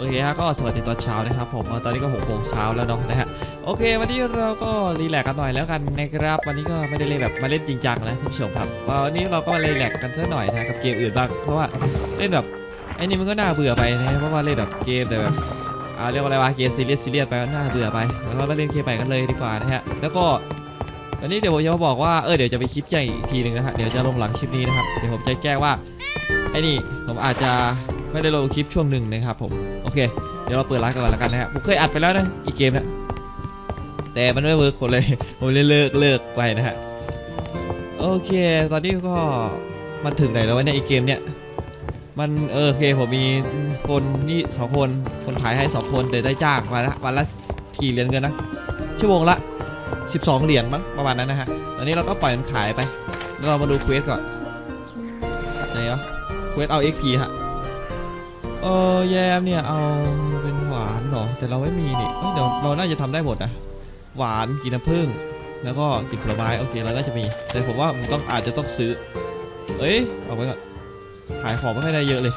โอเคฮะก็สวัสดีตอนเช้านะครับผมตอนนี้ก็หกโมงเช้าแล้วเนาะนะฮะโอเค วันนี้เราก็รีแลกซ์กันหน่อยแล้วกันนะครับวันนี้ก็ไม่ได้เล่นแบบมาเล่นจริงจังนะท่านผู้ชมครับวันนี้เราก็มารีแลกซ์กันสักหน่อยนะกับเกมอื่นบ้างเพราะว่าเล่นแบบไอ้นี่มันก็น่าเบื่อไปนะเพราะว่าเล่นแบบเกมแต่แบบอ่าเรียกว่าอะไรวะเกมซีเรียสซีเรียสไปก็น่าเบื่อไปแล้วก็มาเล่นเกมใหม่กันเลยดีกว่านะฮะแล้วก็วันนี้เดี๋ยวผมจะมาบอกว่าเออเดี๋ยวจะไปคลิปแจ้งอีกทีหนึ่งนะฮะเดี๋ยวจะลงหลังคลิปนี้นะครับเดี๋ยวผมจะแจ้งว่าไอ้นี่ผมอาจจะไม่ได้ลงคลิปช่วงหนึ่งนะครับผม เค เดี๋ยวเราเปิดร้านกันก่อนแล้วกันนะฮะผมเคยอัดไปแล้วนะอีกเกมนะแต่มันไม่เวิร์กผมเลย ผมเลยเลิกเลิกไปนะฮะโอเค ตอนนี้ก็มันถึงไหนแล้ววะเนี่ยอีกเกมเนี่ยมันเออโอเคผมมีคนนี่สองคนคนขายให้สองคนแต่ได้จ้างวันละวันละกี่เหรียญเงินนะชั่วโมงละ 12 เหรียญมั้งประมาณนั้นนะฮะตอนนี้เราก็ปล่อยมันขายไปแล้วเรามาดูเควสก่อนไหนวะเควสเอา XP ฮะ เออแยมเนี่ยเอาเป็นหวานเหรอแต่เราไม่มีนี่เอ้ยเดี๋ยวเราน่าจะทำได้หมดนะหวานกินน้ำผึ้งแล้วก็กินผลไม้โอเคเราน่าจะมี แต่ผมว่าผมต้องอาจจะต้องซื้อ เอ้ยเอาไว้ก่อนขายของไม่ค่อยได้เยอะเลย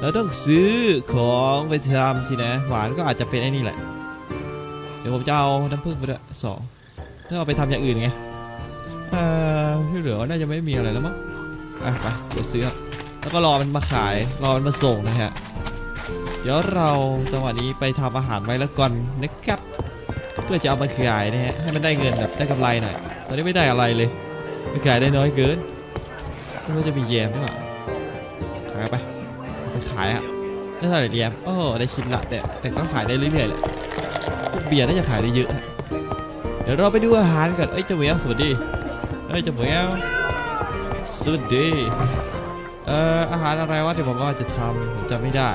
เราต้องซื้อของไปทำสินะ หวานก็อาจจะเป็นไอ้นี่แหละ เดี๋ยวผมจะเอาน้ำผึ้งไปด้วยสองถ้าเอาไปทำอย่างอื่นไงอ่อที่เหลือน่าจะไม่มีอะไรแล้วมั้งอะไปเดี๋ยวซื้อครับ แล้วก็รอมันมาขาย รอมันมาส่งนะฮะ เดี๋ยวเราจังหวะนี้ไปทำอาหารไว้แล้วก่อนนะครับ เพื่อจะเอามาขายนะฮะ ให้มันได้เงินแบบได้กำไรหน่อย ตอนนี้ไม่ได้อะไรเลยไม่ขายได้น้อยเกินมันจะมีแยมด้วยป่ะขายไปเอาไปขายอะได้เท่าไหร่แยมโอ้ได้ชิ้นละแต่แต่ก็ขายได้เรื่อยๆแหละพวกเบียร์น่าจะขายได้เยอะฮะเดี๋ยวเราไปดูอาหารกันเอ้ยเจ้าเหมียวสวัสดี เอ้ยเจ้าเหมียวสวัสดี เอ่ออาหารอะไรวะที่ผมว่าจะทำผมจำไม่ได้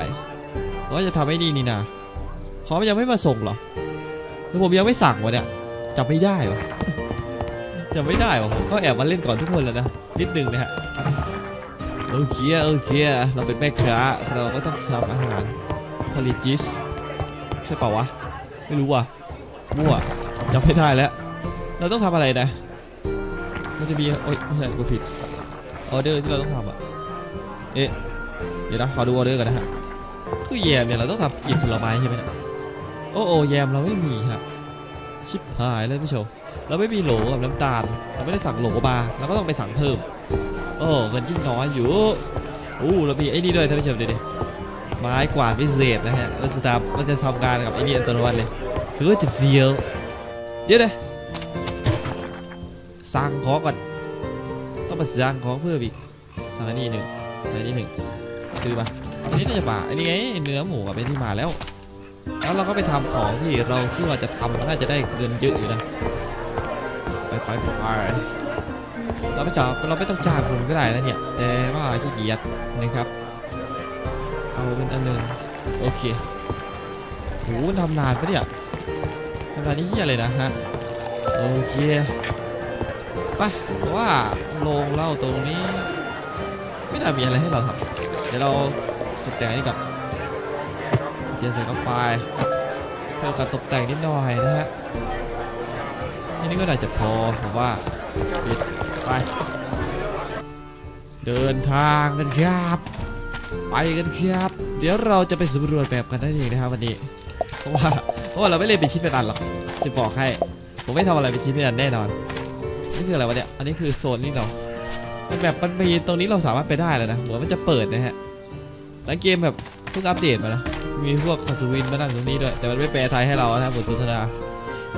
ว่าจะทำให้ดีนี่นะเขายังไม่มาส่งเหรอหรือผมยังไม่สั่งวะเนี่ยจำไม่ได้วะจำไม่ได้วะผมก็แอบมาเล่นก่อนทุกคนแล้วนะนิดนึงนะฮะโอเคโอเคเราเป็นแม่ค้าเราก็ต้องทำอาหารผลิตจิสใช่เปล่าวะไม่รู้ว่ะมั่วจำไม่ได้แล้ว เราต้องทำอะไรนะมันจะมีโอ๊ยไม่ใช่กูผิดออเดอร์ที่เราต้องทำอะ เอ๊ะเดี๋ยวนะขอดูออเดอร์กันนะฮะคือแยมเนี่ยเราต้องทำกินผลไม้ใช่ไหมนี่ยโอ้โอแยมเราไม่มีครับชิบหายเลยผู้ชมเราไม่มีโหลกับน้ำตาล เราไม่ได้สั่งโหลมาเราก็ต้องไปสั่งเพิ่ม โอ้เงินยิ่งน้อยอยู่อู้เรามีไอ้นี่ด้วยท่านผู้ชมดูดิไม้กวาดพิเศษนะฮะเราสตาร์เราจะทำงานกับไอ้นี่อัตโนมัติเลยหรือจะเฟียวเดี๋ยวเลยสั่งของก่อน ต้องไปสั่งของเพิ่มอีกสั่งอันนี้หนึ่ง ใส่นี่หนึ่งซื้อปะอันนี้น่าจะป่าอันนี้ไงเนื้อหมูกับเป็นที่มาแล้ว แล้วเราก็ไปทำของที่เราคิดว่าจะทำน่าจะได้เงินเยอะอยู่นะ ไปไปไปเราไม่จ้าเราไม่ต้องจ้างคนก็ได้นะเนี่ย แต่ว่าขี้เกียจนะครับ เอาเป็นอันหนึ่งโอเคโหมันทำนานปะเนี่ยทำนานนี่เฮียเลยนะฮะ โอเค ไปเพราะว่าโรงเล่าตรงนี้ ไม่น่ามีอะไรให้เราทำเดี๋ยวเราตกแต่งนนี้ก่อนเจส่เข้าไปเพื่อการตกแต่งนิดหน่อยนะฮะอันนี้ก็น่าจะพอผมว่าปิดไป เดินทางกันครับ ไปกันครับ เดี๋ยวเราจะไปสำรวจแบบกันนั่นเองนะครับวันนี้เพราะว่าเพราะว่าเราไม่เล่นเป็นชิ้นเป็นอันหรอกจะบอกให้ผมไม่ทำอะไรเป็นชิ้นเป็นอันแน่นอนนี่คืออะไรวะเนี่ยอันนี้คือโซนนี่เนาะ แบบมันมีตรงนี้เราสามารถไปได้แล้วนะ เหมือนมันจะเปิดนะฮะแล้วเกมแบบเพิ่งอัปเดตมานะ มีพวกคาสูวินมานั่งตรงนี้ด้วย แต่มันไม่แปลไทยให้เรานะบทสนทนา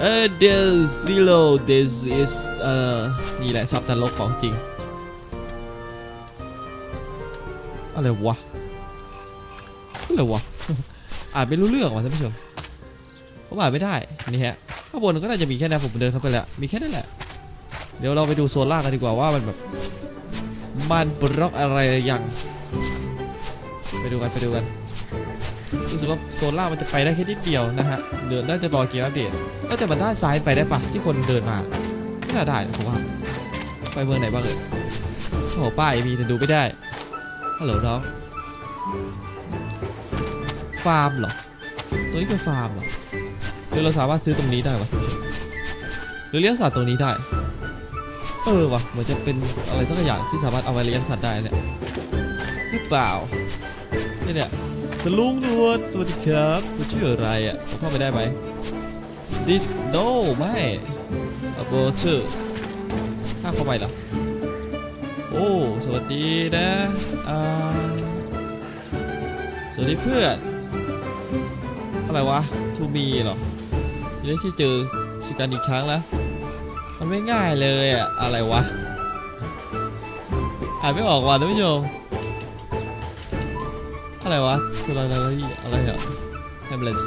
เออ this zero this is เอ่อนี่แหละซับตลกของจริง อะไรวะอะไรวะ อ่านไม่รู้เรื่องว่ะท่านผู้ชมผมอ่านไม่ได้ นี่ฮะ ข้างบนก็น่าจะมีแค่นั้นผมเดินเข้าไปแล้ว มีแค่นั้นแหละ เดี๋ยวเราไปดูโซนล่างกันดีกว่าว่ามันแบบ มันปลดล็อกอะไรยัง ไปดูกันไปดูกันรู้สึกว่าโซล่ามันจะไปได้แค่นิดเดียวนะฮะเดินน่าจะรอเกมอัปเดตแล้วแต่มันด้านซ้ายไปได้ปะที่คนเดินมาไม่น่าได้ผมว่าไปเมืองไหนบ้างเอ่ยโอ้โหป้ายมีแต่ดูไม่ได้ฮัลโหลน้องฟาร์มเหรอตัวนี้เป็นฟาร์มเหรอหรือเราสามารถซื้อตรงนี้ได้ปะหรือเลี้ยงสัตว์ตรงนี้ได้ เออวะเหมือนจะเป็นอะไรสักอย่างที่สามารถเอาไว้เลี้ยงสัตว์ได้เนี่ยหรือเปล่าเนี่ยเนี่ยฟคุณลุงหนวดสวัสดีครับคุณชื่ออะไรอะผมเข้าไปได้ไหมดิโนไม่อโบชื่อห้ามเข้าไปเหรอโอ้สวัสดีนะอ่าสวัสดีเพื่อนอะไรวะทูมีเหรอจะได้ที่เจอชิกันอีกครั้งแล้ว มันไม่ง่ายเลยอะอะไรวะอ่านไม่ออกว่ะท่านผู้ชมอะไรวะตัวอะไรอะไรอะไรอะแฮมเลส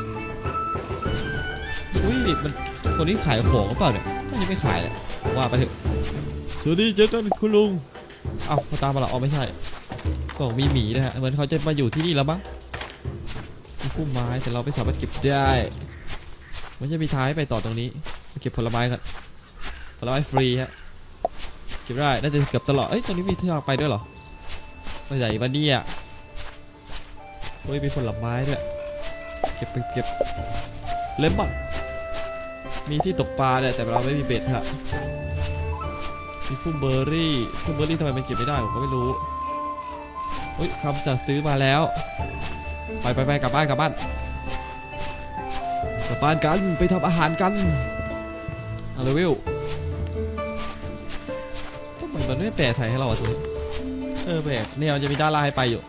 อุ้ยมันคนที่ขายของหรือเปล่าเนี่ยน่าจะไม่ขายแหละว่าไปเถอะสวัสดีเจอกันคุณลุงเอ้าเขาตามมาเหรออ๋อไม่ใช่กล่องมีหมีนะฮะเหมือนเขาจะมาอยู่ที่นี่แล้วมั้งมีพุ่มไม้แต่เราไม่สามารถเก็บได้ มันจะมีท้ายไปต่อตรงนี้เก็บผลไม้กัน ผลไม้ฟรีฮะเก็บได้น่าจะเกือบตลอดเอ้ยตรงนี้มีที่ทางไปด้วยเหรอไม่ใหญ่วันนี้อะเฮ้ยมีผลไม้ด้วยเก็บไปเก็บเลมอนมีที่ตกปลาเนี่ยแต่เราไม่มีเบ็ดฮะมีพุ่มเบอร์รี่พุ่มเบอร์รี่ทำไมมันเก็บไม่ได้ผมก็ไม่รู้เฮ้ยคำจัดซื้อมาแล้ว ไปไปไปกลับบ้านกลับบ้านกลับบ้านกันไปทำอาหารกันฮัลโหลวิวทำไมันไม่แปลไทยให้เราอะตัวเออแปลกเนี่ยมันจะมีด้านล่างให้ไปอยู่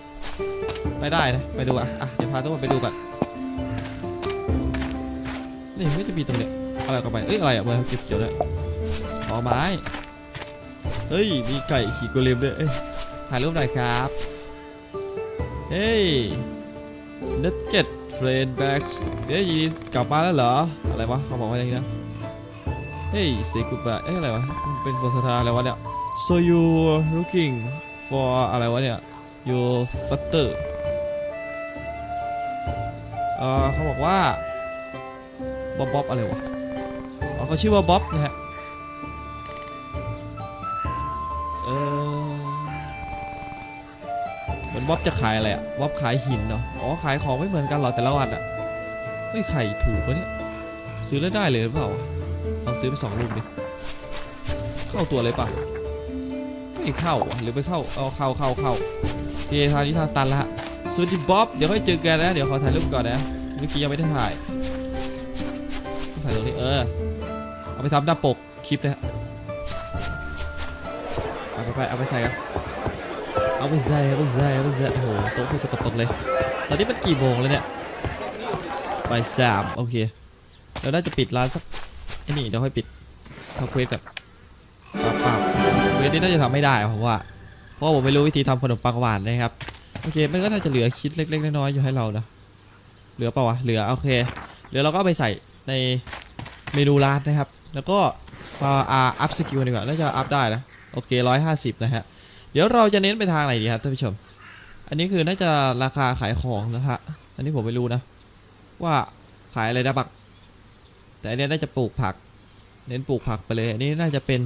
ไปได้นะ ไปดูอะ อะเดี๋ยวพาทุกคนไปดูกันนี่ไม่จะมีตรงเนี้ยอะไรกันไป เอ้ยอะไรอะเบอร์เก็บเกี่ยวด้วยต่อไม้ เฮ้ย มีไก่ขี่โกเลมด้วยเอ้ยถ่ายรูปหน่อยครับ เฮ้ย Nugget Friend Bags เฮ้ยกลับมาแล้วเหรอ อะไรวะเขาบอกว่าอย่างนี้นะ เฮ้ย say goodbye เอ้ยอะไรวะ เป็นภาษาไทยอะไรวะเนี่ย so you looking for อะไรวะเนี่ย your father เออเขาบอกว่าบ๊อบบ๊อบอะไรวะอ๋อเขาชื่อว่าบ๊อบนะฮะเออเหมือนบ๊อบจะขายอะไรอะบ๊อบขายหินเนาะอ๋อขายของไม่เหมือนกันหรอแต่ละวันอะไม่ไข่ถูกปะเนี่ยซื้อแล้วได้เลยหรือเปล่าลองซื้อไปสองลูกดิเข้าตัวเลยปะ ไม่เข้าหรือไปเข้าเอาเข้าเข้าเข้าโอเคทางนี้ทางตันละสวัสดีบ๊อบเดี๋ยวค่อยเจอกันนะเดี๋ยวขอถ่ายรูปก่อนนะเมื่อกี้ยังไม่ได้ถ่ายถ่ายตรงนี้เออเอาไปทำหน้าปกคลิปนะฮะเอาไปไปเอาไปใส่กันเอาไปใส่เอาไปใส่เอาไปใส่โอ้โหโต๊ะพูดสกปรกเลย ตอนนี้มันกี่โมงแล้วเนี่ยบ่ายสามโอเคเราน่าจะปิดร้านสักไอ้นี่เดี๋ยวค่อยปิดทำเควสกับ นี้น่าจะทำไม่ได้ผมว่า เพราะผมไม่รู้วิธีทำขนมปังหวานนะครับ โอเค มันก็น่าจะเหลือคิดเล็ก ๆ น้อยๆอยู่ให้เรานะ เหลือเปล่าวะ เหลือ โอเค เหลือเราก็ไปใส่ในเมนูร้านนะครับ แล้วก็มาอาอัพสกิลดีกว่า น่าจะอัพได้นะ โอเคร้อยห้าสิบนะฮะ เดี๋ยวเราจะเน้นไปทางไหนดีครับท่านผู้ชม อันนี้คือน่าจะราคาขายของนะฮะ อันนี้ผมไม่รู้นะ ว่าขายอะไรได้บ้างแต่อันนี้น่าจะปลูกผัก เน้นปลูกผักไปเลย อันนี้น่าจะเป็น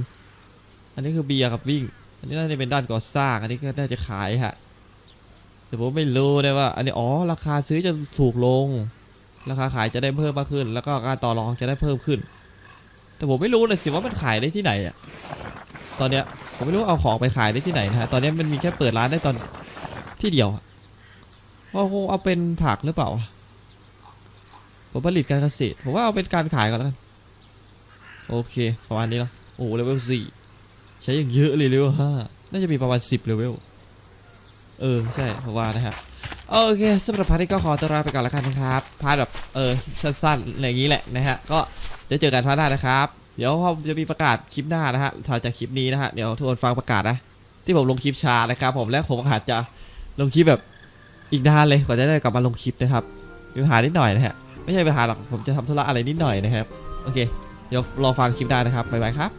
อันนี้คือเบียร์กับวิ่ง อันนี้น่าจะเป็นด้านก่อสร้าง อันนี้ก็น่าจะขายฮะ แต่ผมไม่รู้ได้ว่า อันนี้อ๋อราคาซื้อจะถูกลง ราคาขายจะได้เพิ่มมากขึ้น แล้วก็การต่อรองจะได้เพิ่มขึ้น แต่ผมไม่รู้เลยสิว่ามันขายได้ที่ไหนอะตอนเนี้ยผมไม่รู้เอาของไปขายได้ที่ไหนนะฮะ ตอนนี้มันมีแค่เปิดร้านได้ตอนที่เดียวอะว่าคงเอาเป็นผักหรือเปล่า ผมผลิตการเกษตร ผมว่าเอาเป็นการขายก่อนแล้วกัน โอเค ประมาณนี้เนาะ โอ้เลเวลสี่ ใช้อย่างเยอะเลยเลเวลห้าน่าจะมีประมาณสิบเลเวล เออ ใช่ผมว่านะฮะโอเคสำหรับพาร์ทนี้ก็ขอตัวลาไปก่อนแล้วกันนะครับ พาร์ทแบบเออสั้นๆอะไรอย่างนี้แหละนะฮะ ก็จะเจอกันพาร์ทหน้านะครับ เดี๋ยวผมจะมีประกาศคลิปหน้านะฮะถัดจากคลิปนี้นะฮะ เดี๋ยวทุกคนฟังประกาศนะ ที่ผมลงคลิปช้านะครับผม และผมอาจจะลงคลิปแบบอีกนานเลยกว่าจะได้กลับมาลงคลิปนะครับมีปัญหานิดหน่อยนะฮะ ไม่ใช่ปัญหาหรอก ผมจะทำธุระอะไรนิดหน่อยนะครับ โอเค เดี๋ยวรอฟังคลิปหน้านะครับ บ๊ายบายครับ